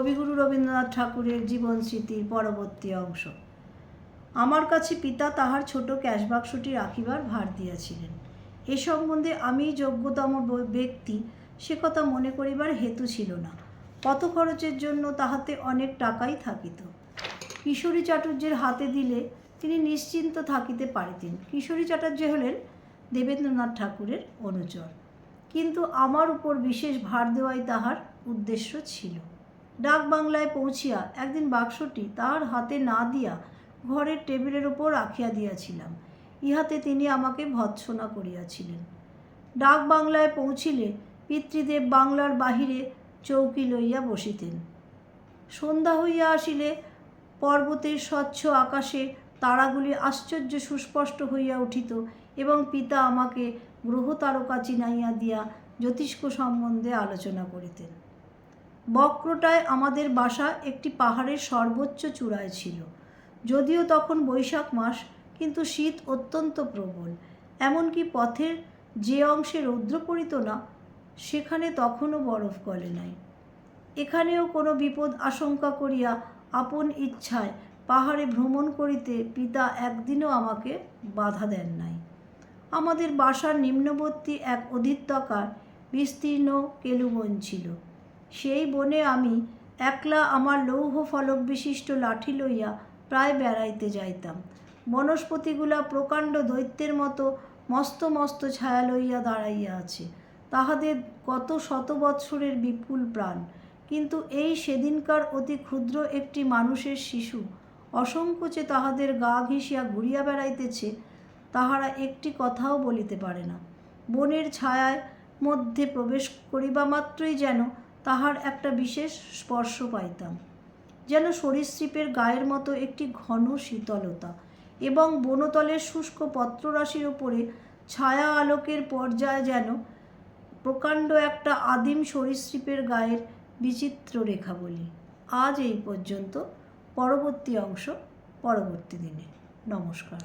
কবিগুরু রবীন্দ্রনাথ ঠাকুরের জীবন স্মৃতির পরবর্তী অংশ। আমার কাছে পিতা তাহার ছোট ক্যাশবাক্সটি রাখিবার ভার দিয়াছিলেন। এ সম্বন্ধে আমি যোগ্যতম ব্যক্তি, সে কথা মনে করিবার হেতু ছিল না। কত খরচের জন্য তাহাতে অনেক টাকাই থাকিত। কিশোরী চাটুর্যের হাতে দিলে তিনি নিশ্চিন্ত থাকিতে পারিতেন। কিশোরী চাটুর্য হলেন দেবেন্দ্রনাথ ঠাকুরের অনুচর। কিন্তু আমার উপর বিশেষ ভার দেওয়াই তাহার উদ্দেশ্য ছিল। ডাক বাংলায় পৌঁছিয়া একদিন বাক্সটি তাহার হাতে না দিয়া ঘরের টেবিলের উপর রাখিয়া দিয়াছিলাম। ইহাতে তিনি আমাকে ভৎসনা করিয়াছিলেন। ডাক বাংলায় পৌঁছিলে পিতৃদেব বাংলার বাহিরে চৌকি লইয়া বসিতেন। সন্ধ্যা হইয়া আসিলে পর্বতের স্বচ্ছ আকাশে তারাগুলি আশ্চর্য সুস্পষ্ট হইয়া উঠিত এবং পিতা আমাকে গ্রহ তারকা চিনাইয়া দিয়া জ্যোতিষ্ক সম্বন্ধে আলোচনা করিতেন। বক্রটায় আমাদের বাসা একটি পাহাড়ের সর্বোচ্চ চূড়ায় ছিল। যদিও তখন বৈশাখ মাস, কিন্তু শীত অত্যন্ত প্রবল। এমনকি পথের যে অংশে রৌদ্র পড়িত না, সেখানে তখনও বরফ গলে নাই। এখানেও কোনো বিপদ আশঙ্কা করিয়া আপন ইচ্ছায় পাহাড়ে ভ্রমণ করিতে পিতা একদিনও আমাকে বাধা দেন নাই। আমাদের বাসার নিম্নবর্তী এক অধিত্যকার বিস্তীর্ণ কেলুবন ছিল। সেই বনে আমি একলা আমার লৌহ ফলক বিশিষ্ট লাঠি লইয়া প্রায় বেড়াইতে যাইতাম। বনস্পতিগুলা প্রকাণ্ড দৈত্যের মতো মস্ত মস্ত ছায়া লইয়া দাঁড়াইয়া আছে। তাহাদের কত শত বৎসরের বিপুল প্রাণ। কিন্তু এই সেদিনকার অতি ক্ষুদ্র একটি মানুষের শিশু, অসংকোচে তাহাদের গা ঘেঁষিয়া ঘুরিয়া বেড়াইতেছে, তাহারা একটি কথাও বলিতে পারে না। বনের ছায়ায় মধ্যে প্রবেশ করিবা মাত্রই যেন তাহার একটা বিশেষ স্পর্শ পাইতাম, যেন সরীসৃপের গায়ের মতো একটি ঘন শীতলতা এবং বনতলের শুষ্ক পত্ররাশির ওপরে ছায়া আলোকের পর্যায়ে যেন প্রকাণ্ড একটা আদিম সরীসৃপের গায়ের বিচিত্র রেখা বলি। আজ এই পর্যন্ত। পরবর্তী অংশ, পরবর্তী দিনে। নমস্কার।